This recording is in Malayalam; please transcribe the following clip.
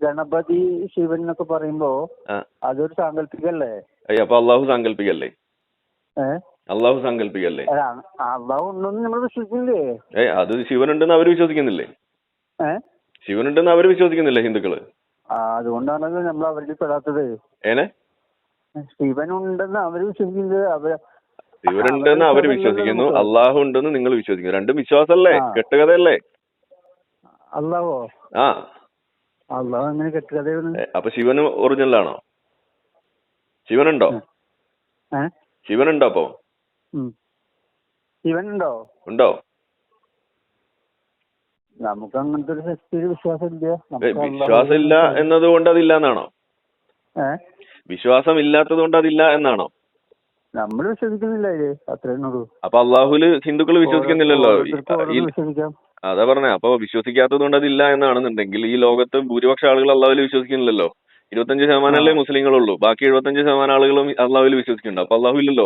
ഗണപതി ശിവൻ എന്നൊക്കെ പറയുമ്പോ അതൊരു സാങ്കല്പികല്ലേ? അയ്യോ അപ്പൊ അള്ളാഹു സാങ്കല്പികല്ലേ? അള്ളാഹു സാങ്കല്പികല്ലേ? അള്ളാഹു ഉണ്ടെന്ന് നമ്മൾ വിശ്വസിക്കില്ലേ ഏയ് അത് ശിവനുണ്ടെന്ന് അവർ വിശ്വസിക്കുന്നില്ലേ? ശിവൻ ഉണ്ടെന്ന് അവർ വിശ്വസിക്കുന്നില്ലേ ഹിന്ദുക്കൾ? അതുകൊണ്ടാണല്ലോ നമ്മൾ അവരിൽ പെടാത്തത്. ഏനെ? ശിവൻ ഉണ്ടെന്ന് അവർ വിശ്വസിക്കുന്നത് അവർ ശിവനുണ്ടെന്ന് അവർ വിശ്വസിക്കുന്നു അള്ളാഹു ഉണ്ടെന്ന് നിങ്ങൾ വിശ്വസിക്കുന്നു. രണ്ടും വിശ്വാസമല്ലേ ആ. കെട്ടുകഥയല്ലേ? അള്ളാഹോ? ആ. അള്ളാഹ് അങ്ങനെ കെട്ടുകഥയാണ് അപ്പൊ ശിവന് ഒറിജിനൽ ആണോ? ശിവനുണ്ടോ? ഉണ്ടോ? ശിവനുണ്ടോ അപ്പൊ? ശിവനുണ്ടോ? ഉണ്ടോ? ഉണ്ടോ നമുക്ക് അങ്ങനത്തെ ഒരു ശക്തി വിശ്വാസം ഇല്ല ഏ, നമുക്ക് അള്ളാഹു വിശ്വാസമില്ല എന്നതുകൊണ്ട് അതില്ല എന്നാണോ വിശ്വാസം ഇല്ലാത്തത് കൊണ്ട് അതില്ല എന്നാണോ? നമ്മൾ വിശ്വസിക്കുന്നില്ല ഇത്. അത്രേ ഉള്ളൂ. അപ്പൊ അള്ളാഹുൽ ഹിന്ദുക്കൾ വിശ്വസിക്കുന്നില്ലല്ലോ? ഈ- വിശ്വസിക്കാം. അതാ പറഞ്ഞ അപ്പൊ വിശ്വസിക്കാത്തത് കൊണ്ട് അതില്ല എന്നാണെന്നുണ്ടെങ്കിൽ ഈ ലോകത്ത് ഭൂരിപക്ഷ ആളുകൾ അള്ളാഹുൽ വിശ്വസിക്കുന്നില്ലല്ലോ. ഇരുപത്തഞ്ച് ശതമാനമല്ലേ മുസ്ലിങ്ങളുള്ളൂ. ബാക്കി എഴുപത്തഞ്ച് ശതമാനം ആളുകളും അള്ളാഹുൽ വിശ്വസിക്കുന്നുണ്ട്. അപ്പൊ അള്ളാഹു ഇല്ലല്ലോ